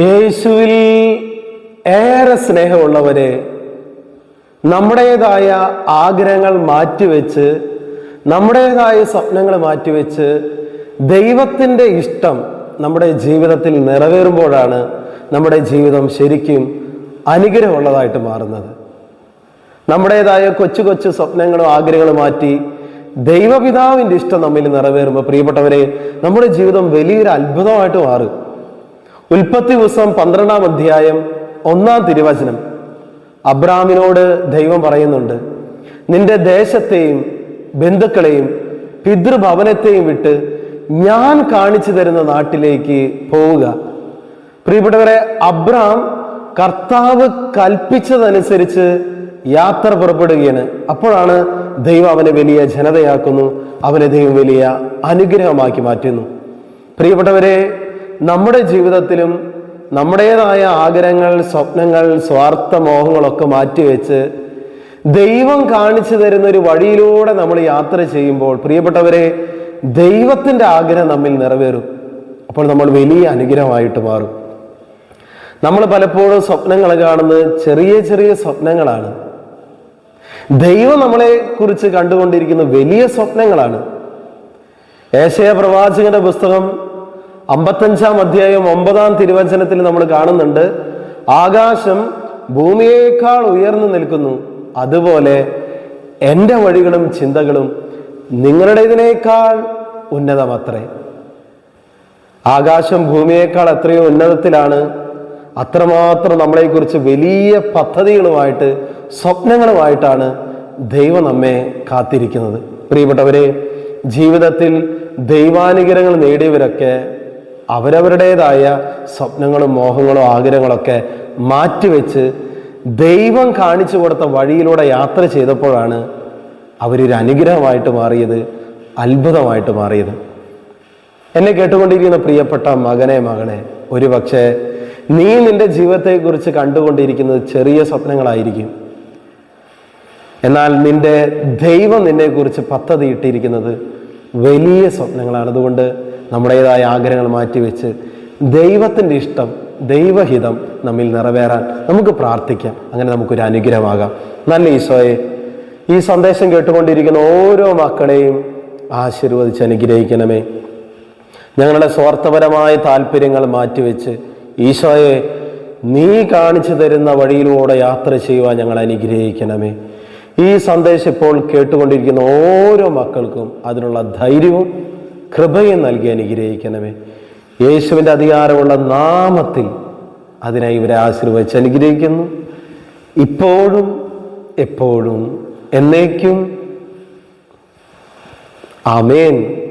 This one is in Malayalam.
യേശുവിൽ ഏറെ സ്നേഹമുള്ളവരെ നമ്മുടേതായ ആഗ്രഹങ്ങൾ മാറ്റിവെച്ച് നമ്മുടേതായ സ്വപ്നങ്ങൾ മാറ്റിവെച്ച് ദൈവത്തിന്റെ ഇഷ്ടം നമ്മുടെ ജീവിതത്തിൽ നിറവേറുമ്പോഴാണ് നമ്മുടെ ജീവിതം ശരിക്കും അനുഗ്രഹമുള്ളതായിട്ട് മാറുന്നത്. നമ്മുടേതായ കൊച്ചു കൊച്ചു സ്വപ്നങ്ങളും ആഗ്രഹങ്ങളും മാറ്റി ദൈവപിതാവിന്റെ ഇഷ്ടം നമ്മിൽ നിറവേറുമ്പോൾ പ്രിയപ്പെട്ടവരെ നമ്മുടെ ജീവിതം വലിയൊരു അത്ഭുതമായിട്ട് മാറും. ഉൽപ്പത്തി ദിവസം പന്ത്രണ്ടാം അധ്യായം ഒന്നാം തിരുവചനം. അബ്രാമിനോട് ദൈവം പറയുന്നുണ്ട് നിന്റെ ദേശത്തെയും ബന്ധുക്കളെയും പിതൃഭവനത്തെയും വിട്ട് ഞാൻ കാണിച്ചു തരുന്ന നാട്ടിലേക്ക് പോവുക. പ്രിയപ്പെട്ടവരെ അബ്രാം കർത്താവ് കൽപ്പിച്ചതനുസരിച്ച് യാത്ര പുറപ്പെടുകയാണ്. അപ്പോഴാണ് ദൈവം അവനെ വലിയ ജനതയാക്കുന്നു അവനെ ദൈവം വലിയ അനുഗ്രഹമാക്കി മാറ്റുന്നു. പ്രിയപ്പെട്ടവരെ നമ്മുടെ ജീവിതത്തിലും നമ്മുടേതായ ആഗ്രഹങ്ങൾ സ്വപ്നങ്ങൾ സ്വാർത്ഥ മോഹങ്ങളൊക്കെ മാറ്റിവെച്ച് ദൈവം കാണിച്ചു തരുന്ന ഒരു വഴിയിലൂടെ നമ്മൾ യാത്ര ചെയ്യുമ്പോൾ പ്രിയപ്പെട്ടവരെ ദൈവത്തിന്റെ ആഗ്രഹം നമ്മിൽ നിറവേറും. അപ്പോൾ നമ്മൾ വലിയ അനുഗ്രഹമായിട്ട് മാറും. നമ്മൾ പലപ്പോഴും സ്വപ്നങ്ങൾ കാണുന്നത് ചെറിയ ചെറിയ സ്വപ്നങ്ങളാണ്. ദൈവം നമ്മളെ കുറിച്ച് കണ്ടുകൊണ്ടിരിക്കുന്ന വലിയ സ്വപ്നങ്ങളാണ്. ഏശയ പ്രവാചകന്റെ പുസ്തകം അമ്പത്തഞ്ചാം അധ്യായം ഒമ്പതാം തിരുവചനത്തിൽ നമ്മൾ കാണുന്നുണ്ട് ആകാശം ഭൂമിയേക്കാൾ ഉയർന്നു നിൽക്കുന്നു. അതുപോലെ എന്റെ വഴികളും ചിന്തകളും നിങ്ങളുടേതിനേക്കാൾ ഉന്നതമത്രേ. ആകാശം ഭൂമിയേക്കാൾ എത്രയോ ഉന്നതത്തിലാണ്. അത്രമാത്രം നമ്മളെക്കുറിച്ച് വലിയ പദ്ധതികളുമായിട്ട് സ്വപ്നങ്ങളുമായിട്ടാണ് ദൈവം നമ്മെ കാത്തിരിക്കുന്നത്. പ്രിയപ്പെട്ടവരെ ജീവിതത്തിൽ ദൈവാനുഗ്രഹങ്ങൾ നേടിയവരൊക്കെ അവരവരുടേതായ സ്വപ്നങ്ങളും മോഹങ്ങളും ആഗ്രഹങ്ങളൊക്കെ മാറ്റിവെച്ച് ദൈവം കാണിച്ചു കൊടുത്ത വഴിയിലൂടെ യാത്ര ചെയ്തപ്പോഴാണ് അവരൊരു അനുഗ്രഹമായിട്ട് മാറിയത് അത്ഭുതമായിട്ട് മാറിയത്. എന്നെ കേട്ടുകൊണ്ടിരിക്കുന്ന പ്രിയപ്പെട്ട മകനെ മകനെ ഒരു പക്ഷേ നീ നിന്റെ ജീവിതത്തെക്കുറിച്ച് കണ്ടുകൊണ്ടിരിക്കുന്നത് ചെറിയ സ്വപ്നങ്ങളായിരിക്കും. എന്നാൽ നിന്റെ ദൈവം നിന്നെക്കുറിച്ച് പദ്ധതി ഇട്ടിരിക്കുന്നത് വലിയ സ്വപ്നങ്ങളാണ്. അതുകൊണ്ട് നമ്മുടേതായ ആഗ്രഹങ്ങൾ മാറ്റിവെച്ച് ദൈവത്തിന്റെ ഇഷ്ടം ദൈവഹിതം നമ്മിൽ നിറവേറാൻ നമുക്ക് പ്രാർത്ഥിക്കാം. അങ്ങനെ നമുക്കൊരു അനുഗ്രഹമാകാം. നല്ല ഈശോയെ ഈ സന്ദേശം കേട്ടുകൊണ്ടിരിക്കുന്ന ഓരോ മക്കളെയും ആശീർവദിച്ച് അനുഗ്രഹിക്കണമേ. ഞങ്ങളുടെ സ്വാർത്ഥപരമായ താല്പര്യങ്ങൾ മാറ്റിവെച്ച് ഈശോയെ നീ കാണിച്ചു തരുന്ന വഴിയിലൂടെ യാത്ര ചെയ്യുവാൻ ഞങ്ങൾ അനുഗ്രഹിക്കണമേ. ഈ സന്ദേശം ഇപ്പോൾ കേട്ടുകൊണ്ടിരിക്കുന്ന ഓരോ മക്കൾക്കും അതിനുള്ള ധൈര്യവും കൃപയും നൽകി അനുഗ്രഹിക്കണമേ. യേശുവിന്റെ അധികാരമുള്ള നാമത്തിൽ അതിനായി ഇവരെ ആശീർവദിച്ച് അനുഗ്രഹിക്കുന്നു. ഇപ്പോഴും എപ്പോഴും എന്നേക്കും. ആമേൻ.